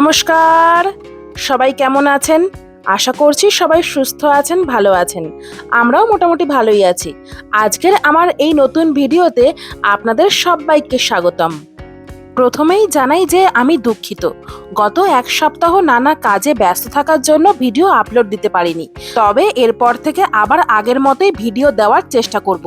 নমস্কার। সবাই কেমন আছেন? আশা করছি সবাই সুস্থ আছেন, ভালো আছেন। আমরাও মোটামুটি ভালোই আছি। আজকের আমার এই নতুন ভিডিওতে আপনাদের সবাইকে স্বাগতম। প্রথমেই জানাই যে আমি দুঃখিত। গত এক সপ্তাহ নানা কাজে ব্যস্ত থাকার জন্য ভিডিও আপলোড দিতে পারিনি। তবে এরপর থেকে আবার আগের মতোই ভিডিও দেওয়ার চেষ্টা করব।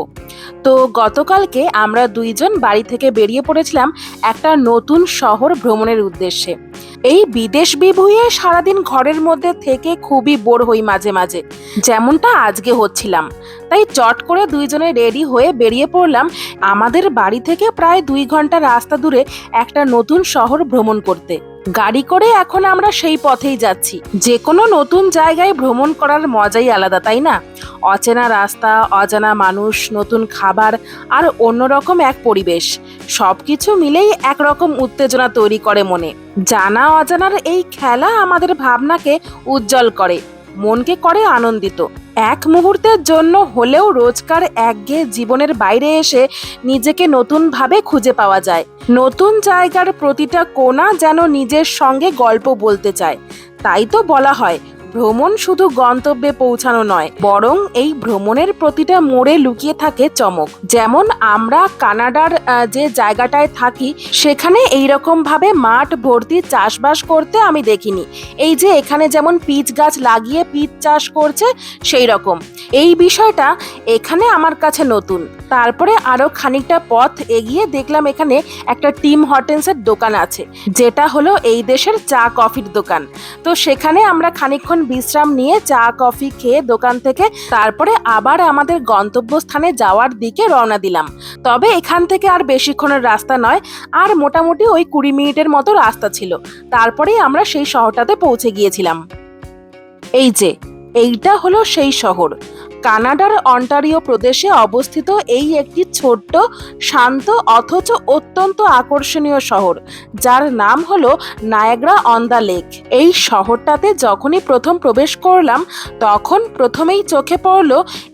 তো গতকালকে আমরা দুইজন বাড়ি থেকে বেরিয়ে পড়েছিলাম একটা নতুন শহর ভ্রমণের উদ্দেশ্যে। এই বিদেশ বিভুয়ে সারাদিন ঘরের মধ্যে থেকে খুবই বোর হই মাঝে মাঝে। যেমনটা আজকে হচ্ছিলাম। তাই চট করে দুইজনে রেডি হয়ে বেরিয়ে পড়লাম আমাদের বাড়ি থেকে প্রায় দুই ঘণ্টা রাস্তা দূরে একটা নতুন শহর ভ্রমণ করতে। গাড়ি করে এখন আমরা সেই পথেই যাচ্ছি। যে কোনো নতুন জায়গায় ভ্রমণ করার মজাই আলাদা, তাই না? অচেনা রাস্তা, অজানা মানুষ, নতুন খাবার আর অন্যরকম এক পরিবেশ। সব কিছু মিলেই একরকম উত্তেজনা তৈরি করে মনে। জানা অজানার এই খেলা আমাদের ভাবনাকে উজ্জ্বল করে। মনকে করে আনন্দিত। এক মুহূর্তের জন্য হলেও রোজকার একঘেয়ে জীবনের বাইরে এসে নিজেকে নতুনভাবে খুঁজে পাওয়া যায়। নতুন জায়গার প্রতিটা কোণা যেন নিজের সঙ্গে গল্প বলতে চায়। তাই তো বলা হয় ভ্রমণ শুধু গন্তব্যে পৌঁছানো নয়, বরং এই ভ্রমণের প্রতিটা মোড়ে লুকিয়ে থাকে চমক। যেমন আমরা কানাডার যে জায়গাটায় থাকি, সেখানে এইরকম ভাবে মাঠ ভর্তি চাষবাস করতে আমি দেখিনি। এই যে এখানে যেমন পিচ গাছ লাগিয়ে পিচ চাষ করছে সেই রকম এই বিষয়টা এখানে আমার কাছে নতুন। তারপরে আরও খানিকটা পথ এগিয়ে দেখলাম এখানে একটা টিম হটেন্সের দোকান আছে, যেটা হলো এই দেশের চা কফির দোকান। তো সেখানে আমরা খানিকক্ষণ বিশ্রাম নিয়ে চা, কফি খেয়ে দোকান থেকে তারপরে আবার আমাদের গন্তব্যস্থানে যাওয়ার দিকে রওনা দিলাম। তবে এখান থেকে আর বেশিক্ষণের রাস্তা নয়, আর মোটামুটি ওই কুড়ি মিনিটের মতো রাস্তা ছিল। তারপরেই আমরা সেই শহরটাতে পৌঁছে গিয়েছিলাম। এই যে, এইটা হলো সেই শহর। কানাডার অন্টারিও প্রদেশে অবস্থিত এই একটি ছোট্ট, শান্ত অথচ অত্যন্ত আকর্ষণীয় শহর, যার নাম হলো নায়াগ্রা অন দ্য লেক। এই শহরটাতে যখনই প্রথম প্রবেশ করলাম, তখন প্রথমেই চোখে পড়ল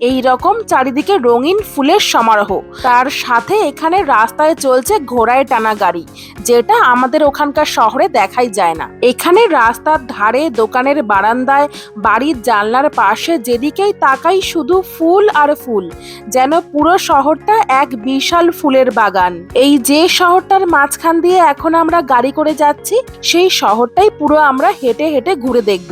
এই রকম চারিদিকে রঙিন ফুলের সমারোহ। তার সাথে এখানে রাস্তায় চলছে ঘোড়ায় টানা গাড়ি, যেটা আমাদের ওখানকার শহরে দেখাই যায় না। এখানে রাস্তার ধারে দোকানের বারান্দায়, বাড়ির জানলার পাশে যেদিকেই তাকাই শুধু ফুল আর ফুল, যেন পুরো শহরটা এক বিশাল ফুলের বাগান। এই যে শহরটার মাঝখান দিয়ে এখন আমরা গাড়ি করে যাচ্ছি, সেই শহরটাই পুরো আমরা হেঁটে হেঁটে ঘুরে দেখব।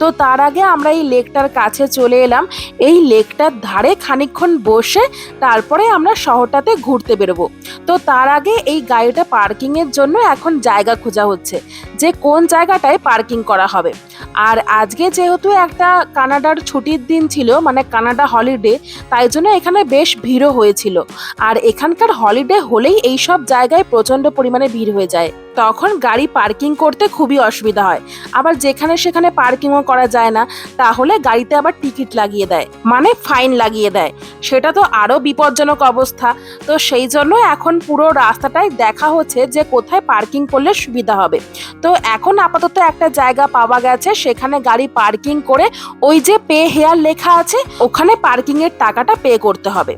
তো তার আগে আমরা এই লেকটার কাছে চলে এলাম। এই লেকটার ধারে খানিকক্ষণ বসে তারপরে আমরা শহরটাতে ঘুরতে বেরোবো। তো তার আগে এই গাড়িটা পার্কিংয়ের জন্য এখন জায়গা খোঁজা হচ্ছে, যে কোন জায়গাটায় পার্কিং করা হবে। আর আজকে যেহেতু একটা কানাডার ছুটির দিন ছিল মানে কানাডা হলিডে তাই জন্য এখানে বেশ ভিড়ও হয়েছিল। আর এখানকার হলিডে হলেই এই সব জায়গায় প্রচণ্ড পরিমাণে ভিড় হয়ে যায়। তখন গাড়ি পার্কিং করতে খুবই অসুবিধা হয়। আবার যেখানে সেখানে পার্কিংও করা যায় না, তাহলে গাড়িতে আবার টিকিট লাগিয়ে দেয় মানে ফাইন লাগিয়ে দেয়। সেটা তো আরও বিপজ্জনক অবস্থা। তো সেই জন্য এখন পুরো রাস্তাটাই দেখা হচ্ছে যে কোথায় পার্কিং করলে সুবিধা হবে। তো এখন আপাতত একটা জায়গা পাওয়া গেছে, সেখানে গাড়ি পার্কিং করে ওই যে পে হেয়ার লেখা আছে, ওখানে পার্কিংয়ের টাকাটা পে করতে হবে।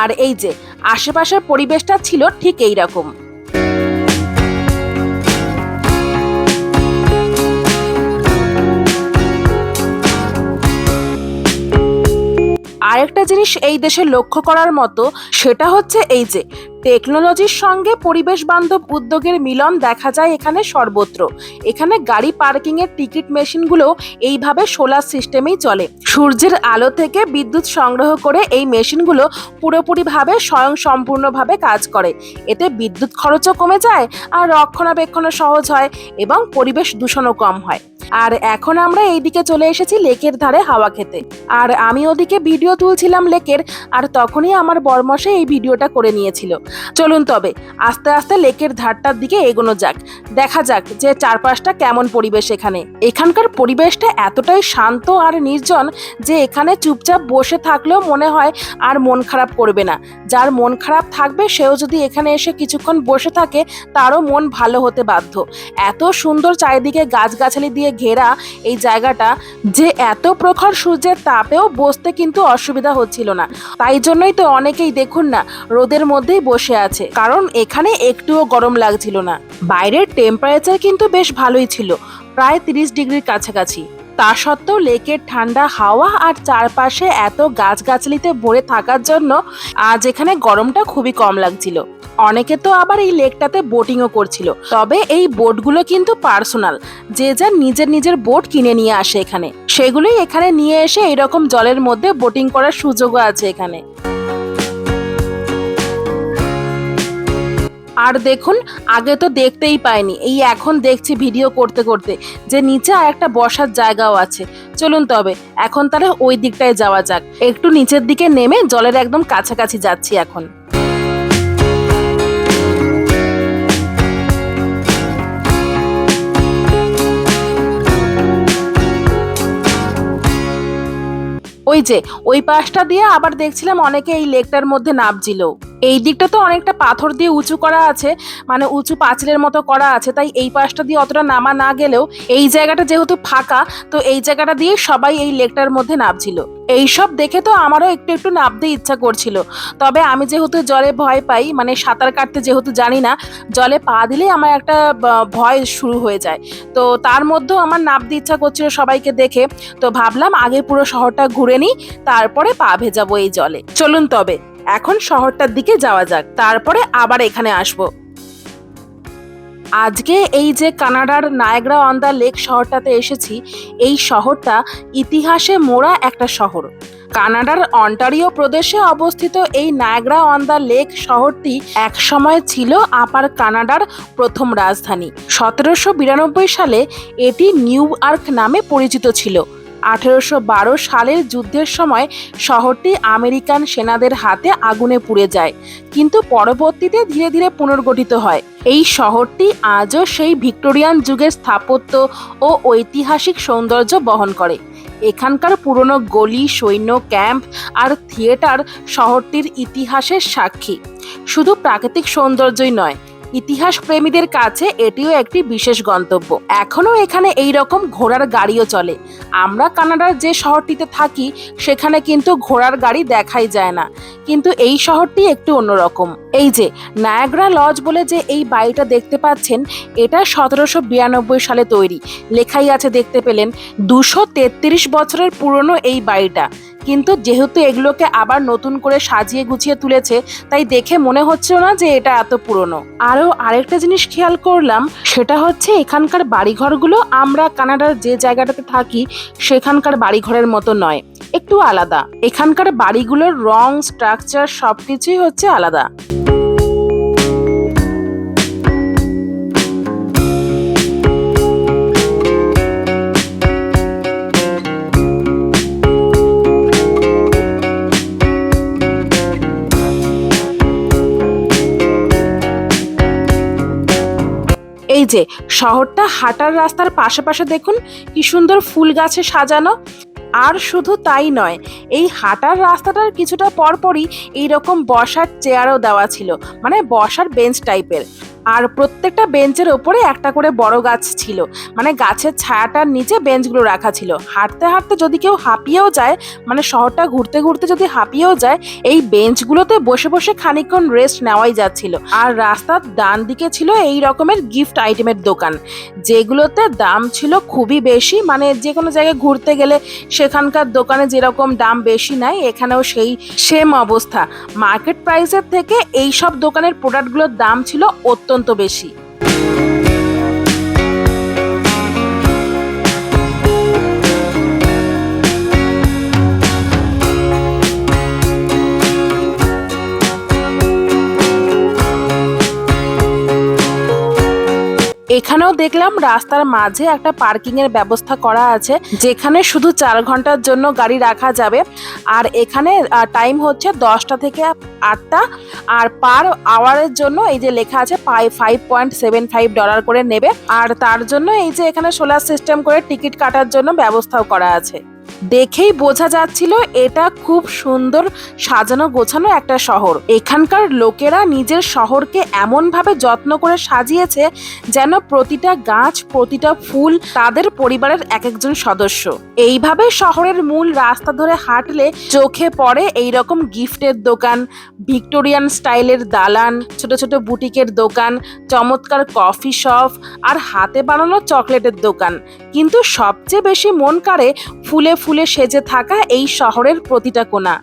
আর এই যে, আশেপাশের পরিবেশটা ছিল ঠিক এই রকম। আরেকটা জিনিস এই দেশে লক্ষ্য করার মতো সেটা হচ্ছে এই যে টেকনোলজির সঙ্গে পরিবেশ বান্ধব উদ্যোগের মিলন দেখা যায় এখানে সর্বত্র। এখানে গাড়ি পার্কিং এর টিকিট মেশিনগুলো এইভাবে সোলার সিস্টেমেই চলে। সূর্যের আলো থেকে বিদ্যুৎ সংগ্রহ করে এই মেশিনগুলো পুরোপুরিভাবে স্বয়ং সম্পূর্ণভাবে কাজ করে। এতে বিদ্যুৎ খরচও কমে যায় আর রক্ষণাবেক্ষণও সহজ হয় এবং পরিবেশ দূষণও কম হয়। আর এখন আমরা এইদিকে চলে এসেছি লেকের ধারে হাওয়া খেতে। আর আমি ওদিকে ভিডিও তুলছিলাম লেকের, আর তখনই আমার বরমশে এই ভিডিওটা করে নিয়েছিল। চলুন তবে, আস্তে আস্তে লেকের ধারটার দিকে এগোনো যাক। দেখা যাক যে চারপাশটা কেমন পরিবেশ এখানে। এখানকার পরিবেশটা এতটাই শান্ত আর নির্জন যে এখানে চুপচাপ বসে থাকলেও মনে হয় আর মন খারাপ করবে না। যার মন খারাপ থাকবে, সেও যদি এখানে এসে কিছুক্ষণ বসে থাকে, তারও মন ভালো হতে বাধ্য। এত সুন্দর চারিদিকে গাছগাছালি দিয়ে ঘেরা এই জায়গাটা যে এত প্রখর সূর্যের তাপেও বসতে কিন্তু অসুবিধা হচ্ছিল না। তাই জন্যই তো অনেকেই দেখুন না, রোদের মধ্যেই বসে বসে আছে। কারণ এখানে একটুও গরম লাগছিল না। বাইরের টেম্পারেচার কিন্তু বেশ ভালোই ছিল, প্রায় তিরিশ ডিগ্রির কাছাকাছি। তা সত্ত্বেও লেকের ঠান্ডা হাওয়া আর চারপাশে এত গাছগাছালিতে ভরে থাকার জন্য আজ এখানে গরমটা খুবই কম লাগছিল। অনেকে তো আবার এই লেকটাতে বোটিংও করছিল। তবে এই বোটগুলো কিন্তু পার্সোনাল যে যার নিজের নিজের বোট কিনে নিয়ে আসে এখানে। সেগুলোই এখানে নিয়ে এসে এরকম জলের মধ্যে বোটিং করার সুযোগও আছে এখানে। আর দেখুন, আগে তো দেখতেই পাইনি। এই এখন দেখছি ভিডিও করতে করতে যে নিচে আর একটা বসার জায়গাও আছে। চলুন তবে, এখন তাহলে ওই দিকটায় যাওয়া যাক। একটু নিচের দিকে নেমে জলের একদম কাছাকাছি যাচ্ছি এখন। ওই যে, ওই পাশটা দিয়ে আবার দেখছিলাম অনেকে এই লেকটার মধ্যে নামছিল। এই দিকটা তো অনেকটা পাথর দিয়ে উঁচু করা আছে মানে উঁচু পাঁচিলের মতো করা আছে, তাই এই পাশটা দিয়ে অতটা নামা না গেলেও এই জায়গাটা যেহেতু ফাঁকা, তো এই জায়গাটা দিয়ে সবাই এই লেকটার মধ্যে নামছিল। এইসব দেখে তো আমারও একটু একটু নামতে ইচ্ছা করছিল। তবে আমি যেহেতু জলে ভয় পাই মানে সাঁতার কাটতে যেহেতু জানি না, জলে পা দিলেই আমার একটা ভয় শুরু হয়ে যায়। তো তার মধ্যেও আমার নামতে ইচ্ছা করছিল সবাইকে দেখে, তো ভাবলাম আগে পুরো শহরটা ঘুরে নিই, তারপরে পা ভেজাবো এই জলে। চলুন তবে। এখন শহরটার দিকে যাওয়া যাক, তারপরে আবার এখানে আসব। আজকে এই যে কানাডার নায়গ্রা অন দ্য লেক শহরটাতে এসেছি, এই শহরটা ইতিহাসে মোড়া একটা শহর। কানাডার অন্টারিও প্রদেশে অবস্থিত এই নায়গ্রা অন দ্য লেক শহরটি একসময় ছিল আপার কানাডার প্রথম রাজধানী। সতেরোশো বিরানব্বই সালে এটি নিউ আর্ক নামে পরিচিত ছিল। আঠেরোশো বারো সালের যুদ্ধের সময় শহরটি আমেরিকান সেনাদের হাতে আগুনে পুড়ে যায়, কিন্তু পরবর্তীতে ধীরে ধীরে পুনর্গঠিত হয়। এই শহরটি আজও সেই ভিক্টোরিয়ান যুগের স্থাপত্য ও ঐতিহাসিক সৌন্দর্য বহন করে। এখানকার পুরনো গলি, সৈন্য ক্যাম্প আর থিয়েটার শহরটির ইতিহাসের সাক্ষী। শুধু প্রাকৃতিক সৌন্দর্যই নয় ইতিহাস প্রেমীদের কাছে এটিও একটি বিশেষ গন্তব্য। এখনও এখানে এই রকম ঘোড়ার গাড়িও চলে। আমরা কানাডার যে শহরটিতে থাকি, সেখানে কিন্তু ঘোড়ার গাড়ি দেখাই যায় না। কিন্তু এই শহরটি একটু অন্যরকম। এই যে নায়াগ্রা লজ বলে যে এই বাড়িটা দেখতে পাচ্ছেন, এটা সতেরোশো বিরানব্বই সালে তৈরি। লেখাই আছে দেখতে পেলেন, দুশো তেত্রিশ বছরের পুরনো এই বাড়িটা। কিন্তু যেহেতু এগুলোকে আবার নতুন করে সাজিয়ে গুছিয়ে তুলেছে, তাই দেখে মনে হচ্ছে না যে এটা এত পুরনো। আরও আরেকটা জিনিস খেয়াল করলাম, সেটা হচ্ছে এখানকার বাড়িঘরগুলো আমরা কানাডার যে জায়গাটাতে থাকি, সেখানকার বাড়িঘরের মতো নয়, একটু আলাদা। এখানকার বাড়িগুলোর রং স্ট্রাকচার সব কিছুই হচ্ছে আলাদা। এই যে, শহরটা হাঁটার রাস্তার পাশে দেখুন, কি সুন্দর ফুল গাছে সাজানো। আর শুধু তাই নয়, এই হাঁটার রাস্তাটার কিছুটা পরপরই এইরকম বসার চেয়ারও দেওয়া ছিল। মানে বসার বেঞ্চ টাইপের আর প্রত্যেকটা বেঞ্চের ওপরে একটা করে বড় গাছ ছিল। মানে গাছের ছায়াটার নিচে বেঞ্চগুলো রাখা ছিল। হাঁটতে হাঁটতে যদি কেউ হাঁপিয়েও যায় মানে শহরটা ঘুরতে ঘুরতে যদি হাঁপিয়েও যায়, এই বেঞ্চগুলোতে বসে বসে খানিকক্ষণ রেস্ট নেওয়াই যাচ্ছিল। আর রাস্তার ডান দিকে ছিল এই রকমের গিফট আইটেমের দোকান। যেগুলোতে দাম ছিল খুবই বেশি। মানে যে কোনো জায়গায় ঘুরতে গেলে সেখানকার দোকানে যেরকম দাম বেশি নেয় এখানেও সেই সেম অবস্থা। মার্কেট প্রাইসের থেকে এই সব দোকানের প্রোডাক্টগুলোর দাম ছিল অত্যন্ত বেশি। এখানেও দেখলাম রাস্তার মাঝে একটা পার্কিং এর ব্যবস্থা করা আছে, যেখানে শুধু চার ঘণ্টার জন্য গাড়ি রাখা যাবে। আর এখানে টাইম হচ্ছে দশটা থেকে আটটা। আর পার আওয়ারের জন্য এই যে লেখা আছে five point seven five dollar করে নেবে। আর তার জন্য এই যে এখানে সোলার সিস্টেম করে টিকিট কাটার জন্য ব্যবস্থাও করা আছে। দেখেই বোঝা যাচ্ছিল এটা খুব সুন্দর সাজানো গোছানো একটা শহর। এখানকার লোকেরা নিজের শহরকে এমনভাবে যত্ন করে সাজিয়েছে যেন প্রতিটা গাছ, প্রতিটা ফুল তাদের পরিবারের এক একজন সদস্য। এইভাবে শহরের মূল রাস্তা ধরে হাঁটলে চোখে পড়ে এই রকম গিফটের দোকান, ভিক্টোরিয়ান স্টাইলের দালান, ছোট ছোট বুটিকের দোকান, চমৎকার কফি শপ আর হাতে বানানো চকলেটের দোকান। কিন্তু সবচেয়ে বেশি মন কাড়ে ফুলে ফুলে সেজে থাকা এই শহরের প্রতিটা কোণা।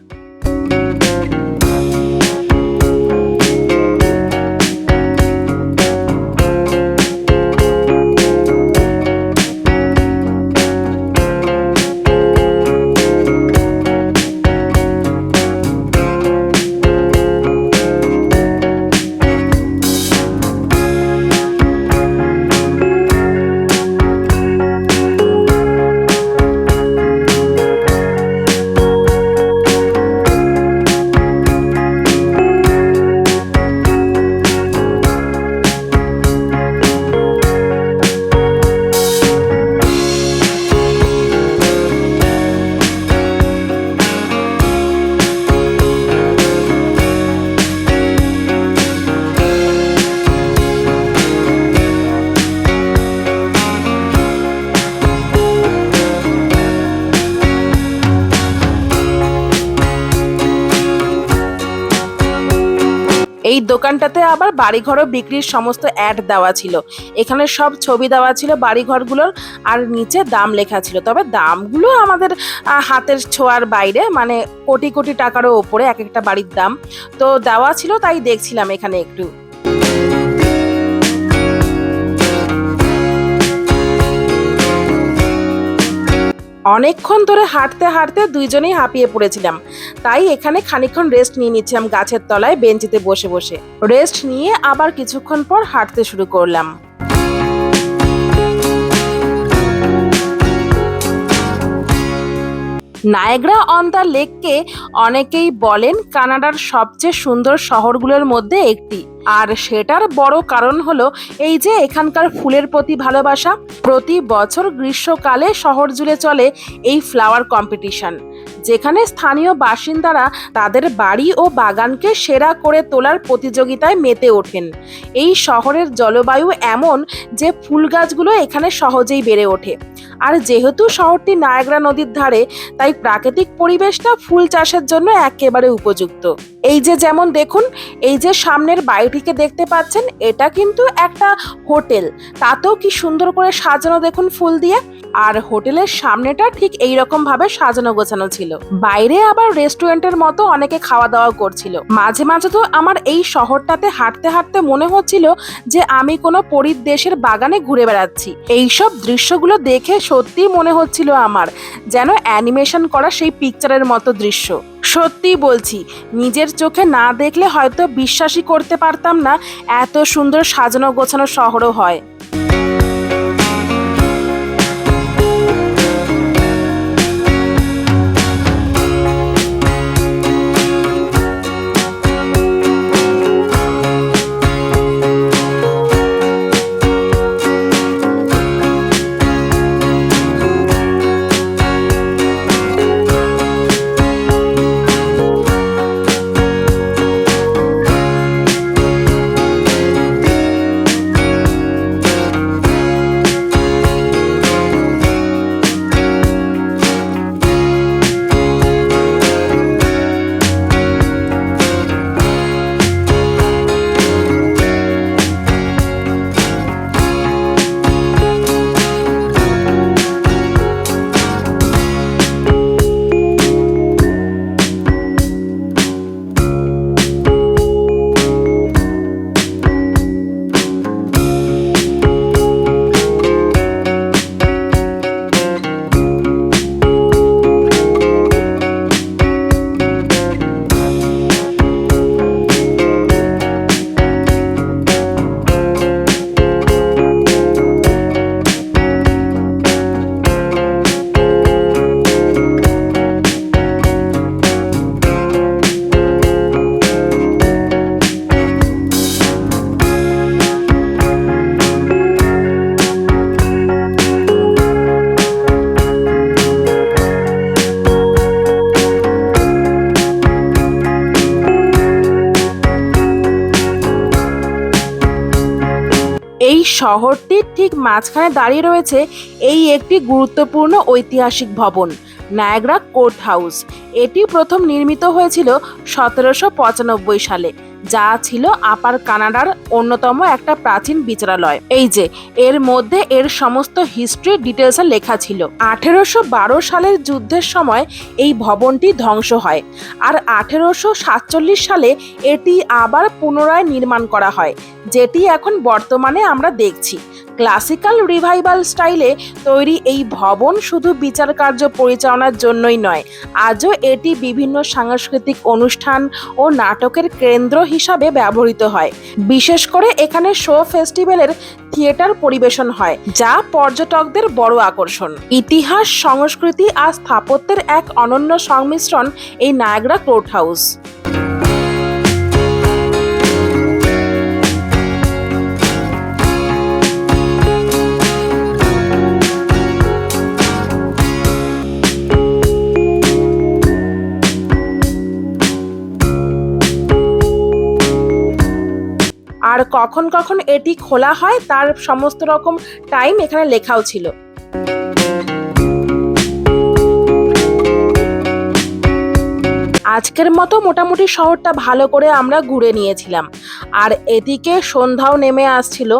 দোকানটাতে আবার বাড়িঘরও বিক্রির সমস্ত অ্যাড দেওয়া ছিল। এখানে সব ছবি দেওয়া ছিল বাড়িঘরগুলোর আর নিচে দাম লেখা ছিল। তবে দামগুলো আমাদের হাতের ছোঁয়ার বাইরে মানে কোটি কোটি টাকারও ওপরে এক একটা বাড়ির দাম। তো দেওয়া ছিল, তাই দেখছিলাম এখানে একটু। অনেকক্ষণ ধরে হাঁটতে হাঁটতে দুইজনেই হাঁপিয়ে পড়েছিলাম। তাই এখানে খানিকক্ষণ রেস্ট নিয়ে নিচ্ছিলাম গাছের তলায় বেঞ্চিতে বসে বসে। রেস্ট নিয়ে আবার কিছুক্ষণ পর হাঁটতে শুরু করলাম। নায়গ্রা অন দ্য লেককে অনেকেই বলেন কানাডার সবচেয়ে সুন্দর শহরগুলোর মধ্যে একটি। আর সেটার বড় কারণ হলো এই যে এখানকার ফুলের প্রতি ভালোবাসা, প্রতি বছর গ্রীষ্মকালে শহর জুড়ে চলে এই ফ্লাওয়ার কম্পিটিশন। যেখানে স্থানীয় বাসিন্দারা তাদের বাড়ি ও বাগানকে সেরা করে তোলার প্রতিযোগিতায় মেতে ওঠেন। এই শহরের জলবায়ু এমন যে ফুল গাছগুলো এখানে সহজেই বেড়ে ওঠে। আর যেহেতু শহরটি নায়াগ্রা নদীর ধারে, তাই প্রাকৃতিক পরিবেশটা ফুল চাষের জন্য একেবারে উপযুক্ত। এই যে যেমন দেখুন, এই যে সামনের বাড়িটিকে দেখতে পাচ্ছেন, এটা কিন্তু একটা হোটেল। তাতেও কি সুন্দর করে সাজানো দেখুন ফুল দিয়ে। আর হোটেলের সামনেটা ঠিক এই রকম ভাবে সাজানো গোছানো ছিল। বাইরে আবার রেস্টুরেন্টের মতো অনেকে খাওয়া দাওয়া করছিল। মাঝে মাঝে তো আমার এই শহরটাতে হাঁটতে হাঁটতে মনে হচ্ছিল যে আমি কোনো পরীর দেশের বাগানে ঘুরে বেড়াচ্ছি। এইসব দৃশ্যগুলো দেখে সত্যি মনে হচ্ছিল আমার যেন অ্যানিমেশন করা সেই পিকচারের মতো দৃশ্য। সত্যি বলছি, নিজের চোখে না দেখলে হয়তো বিশ্বাসই করতে পারতাম না এত সুন্দর সাজানো গোছানো শহরও হয়। শহরটির ঠিক মাঝখানে দাঁড়িয়ে রয়েছে এই একটি গুরুত্বপূর্ণ ঐতিহাসিক ভবন, নায়াগ্রা কোর্ট হাউস এটি প্রথম নির্মিত হয়েছিল সতেরোশো পঁচানব্বই সালে। যা ছিল আপার কানাডার অন্যতম একটা প্রাচীন বিচারালয়। এই যে, এর মধ্যে এর সমস্ত হিস্ট্রি ডিটেলসে লেখা ছিল। আঠেরোশো বারো সালের যুদ্ধের সময় এই ভবনটি ধ্বংস হয়। আর আঠেরোশো সাতচল্লিশ সালে এটি আবার পুনরায় নির্মাণ করা হয়, যেটি এখন বর্তমানে আমরা দেখছি। ক্লাসিক্যাল রিভাইভাল স্টাইলে তৈরি এই ভবন শুধু বিচার কার্য পরিচালনার জন্যই নয়, আজও এটি বিভিন্ন সাংস্কৃতিক অনুষ্ঠান ও নাটকের কেন্দ্র হিসাবে ব্যবহৃত হয়। বিশেষ করে এখানে শো ফেস্টিভ্যালের থিয়েটার পরিবেশন হয়, যা পর্যটকদের বড় আকর্ষণ। ইতিহাস, সংস্কৃতি আর স্থাপত্যের এক অনন্য সংমিশ্রণ এই নায়াগ্রা কোর্ট হাউস। আর কখন কখন এটি খোলা হয় তার সমস্ত রকম টাইম এখানে লেখাও ছিল। আজকের মতো মোটামুটি শহরটা ভালো করে আমরা ঘুরে নিয়েছিলাম। আর এদিকে সন্ধ্যাও নেমে আসছিল।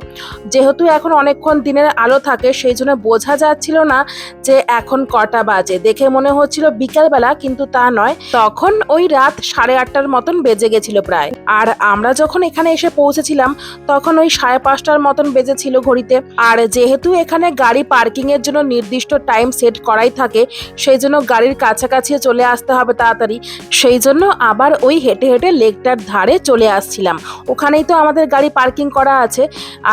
যেহেতু এখন অনেকক্ষণ দিনের আলো থাকে, সেই জন্য বোঝা যাচ্ছিল না যে এখন কটা বাজে। দেখে মনে হচ্ছিল বিকালবেলা, কিন্তু তা নয়। তখন ওই রাত সাড়ে আটটার মতন বেজে গেছিল প্রায়। আর আমরা যখন এখানে এসে পৌঁছেছিলাম, তখন ওই সাড়ে পাঁচটার মতন বেজেছিল ঘড়িতে। আর যেহেতু এখানে গাড়ি পার্কিং এর জন্য নির্দিষ্ট টাইম সেট করাই থাকে, সেই জন্য গাড়ির কাছাকাছি চলে আসতে হবে তাড়াতাড়ি। সেই জন্য আবার ওই হেঁটে হেঁটে লেকটার ধারে চলে আসছিলাম। ওখানেই তো আমাদের গাড়ি পার্কিং করা আছে।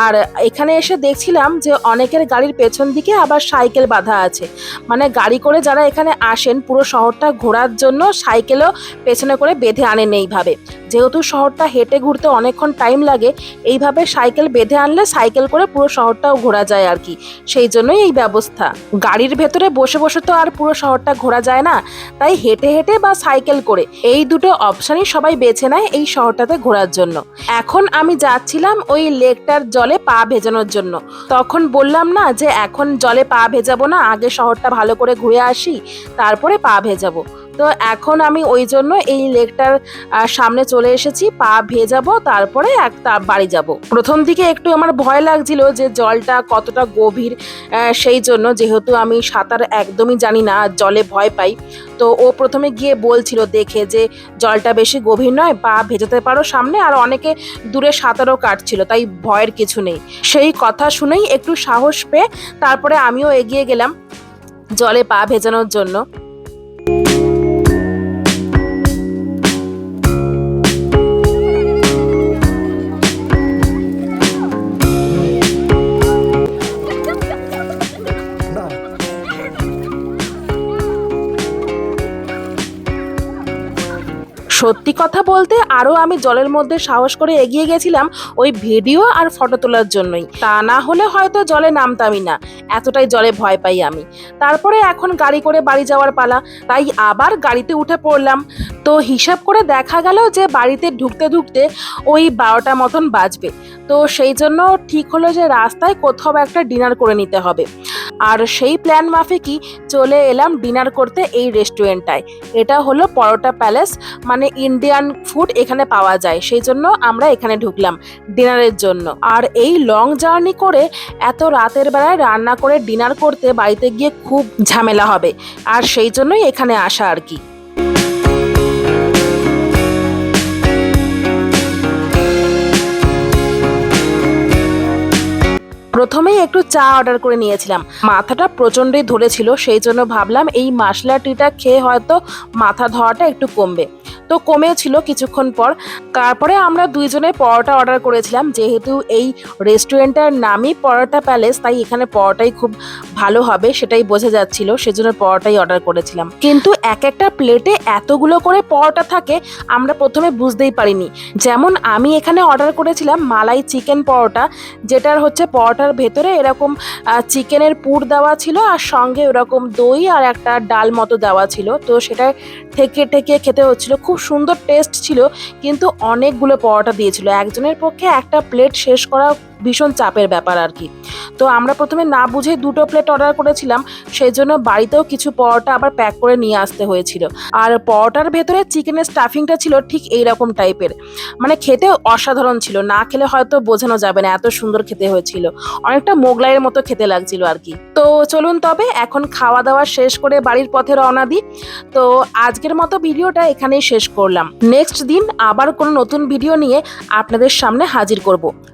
আর এখানে এসে দেখছিলাম যে অনেকের গাড়ির পেছন দিকে আবার সাইকেল বাঁধা আছে। মানে গাড়ি করে যারা এখানে আসেন, পুরো শহরটা ঘোরার জন্য সাইকেলও পেছনে করে বেঁধে আনেন এইভাবে। যেহেতু শহরটা হেঁটে ঘুরতে অনেকক্ষণ টাইম লাগে, এইভাবে সাইকেল বেঁধে আনলে সাইকেল করে পুরো শহরটাও ঘোরা যায় আর কি। সেই জন্যই এই ব্যবস্থা। গাড়ির ভেতরে বসে বসে তো আর পুরো শহরটা ঘোরা যায় না। তাই হেঁটে হেঁটে বা সাইকেল করে এই দুটো অপশানই সবাই বেছে নেয় এই শহরটাতে ঘোরার জন্য। এখন আমি যাচ্ছিলাম ওই লেকটার জলে পা ভেজানোর জন্য। তখন বললাম না যে এখন জলে পা ভেজাবো না, আগে শহরটা ভালো করে ঘুরে আসি, তারপরে পা ভেজাবো। তো এখন আমি ওই জন্য এই লেকটার সামনে চলে এসেছি, পা ভেজাবো, তারপরে এক বাড়ি যাব। প্রথম দিকে একটু আমার ভয় লাগছিল যে জলটা কতটা গভীর সেই জন্য যেহেতু আমি সাঁতার একদমই জানি না, জলে ভয় পাই। তো ও প্রথমে গিয়ে বলছিল দেখে যে জলটা বেশি গভীর নয়, পা ভেজাতে পারো সামনে, আর অনেকে দূরে সাঁতারও কাটছিল, তাই ভয়ের কিছু নেই। সেই কথা শুনেই একটু সাহস পেয়ে তারপরে আমিও এগিয়ে গেলাম জলে পা ভেজানোর জন্য। সত্যি কথা বলতে আরও আমি জলের মধ্যে সাহস করে এগিয়ে গেছিলাম ওই ভিডিও আর ফটো তোলার জন্যই। তা না হলে হয়তো জলে নামতামই না। এতটাই জলে ভয় পাই আমি। তারপরে এখন গাড়ি করে বাড়ি যাওয়ার পালা। তাই আবার গাড়িতে উঠে পড়লাম। তো হিসাব করে দেখা গেল যে বাড়িতে ঢুকতে ঢুকতে ওই বারোটা মতন বাজবে। তো সেই জন্য ঠিক হলো যে রাস্তায় কোথাও একটা ডিনার করে নিতে হবে। আর সেই প্ল্যান মাফিকই চলে এলাম ডিনার করতে এই রেস্টুরেন্টটায় এটা হলো পরোটা প্যালেস মানে ইন্ডিয়ান ফুড এখানে পাওয়া যায়। সেই জন্য আমরা এখানে ঢুকলাম ডিনারের জন্য। আর এই লং জার্নি করে এত রাতের বেলায় রান্না করে ডিনার করতে বাড়িতে গিয়ে খুব ঝামেলা হবে। আর সেই জন্যই এখানে আসা আর কি। প্রথমেই একটু চা অর্ডার করে নিয়েছিলাম। মাথাটা প্রচণ্ডই ধরেছিল সেই জন্য ভাবলাম এই মশলা টিটা খেয়ে হয়তো মাথা ধরাটা একটু কমবে। তো কমেছিল কিছুক্ষণ পর। তারপরে আমরা দুইজনে পরোটা অর্ডার করেছিলাম। যেহেতু এই রেস্টুরেন্টটার নামই পরোটা প্যালেস তাই এখানে পরোটাই খুব ভালো হবে সেটাই বোঝা যাচ্ছিল। সেজন্য পরোটাই অর্ডার করেছিলাম। কিন্তু এক একটা প্লেটে এতগুলো করে পরোটা থাকে, আমরা প্রথমে বুঝতেই পারিনি। যেমন আমি এখানে অর্ডার করেছিলাম মালাই চিকেন পরোটা, যেটার হচ্ছে পরোটার ভেতরে এরকম চিকেনের পুর দেওয়া ছিল আর সঙ্গে ওরকম দই আর একটা ডাল মতো দেওয়া ছিল। তো সেটা থেকে ঠেকে খেতে হচ্ছিল খুব সুন্দর টেস্ট ছিল কিন্তু অনেকগুলো পরোটা দিয়েছিল। একজনের পক্ষে একটা প্লেট শেষ করা ভীষণ চাপের ব্যাপার আর কি। তো আমরা প্রথমে না বুঝে দুটো প্লেট অর্ডার করেছিলাম সেই জন্য বাড়িতেও কিছু পরোটা আবার প্যাক করে নিয়ে আসতে হয়েছিল। আর পরোটার ভেতরে চিকেনের স্টাফিংটা ছিল ঠিক এই রকম টাইপের মানে খেতে অসাধারণ ছিল, না খেলে হয়তো বোঝানো যাবে না, এত সুন্দর খেতে হয়েছিল। অনেকটা মোগলাইয়ের মতো খেতে লাগছিল আর কি। তো চলুন তবে এখন খাওয়া দাওয়া শেষ করে বাড়ির পথে রওনা দিই। তো আজকের মতো ভিডিওটা এখানেই শেষ করলাম। নেক্সট দিন আবার কোনো নতুন ভিডিও নিয়ে আপনাদের সামনে হাজির করব।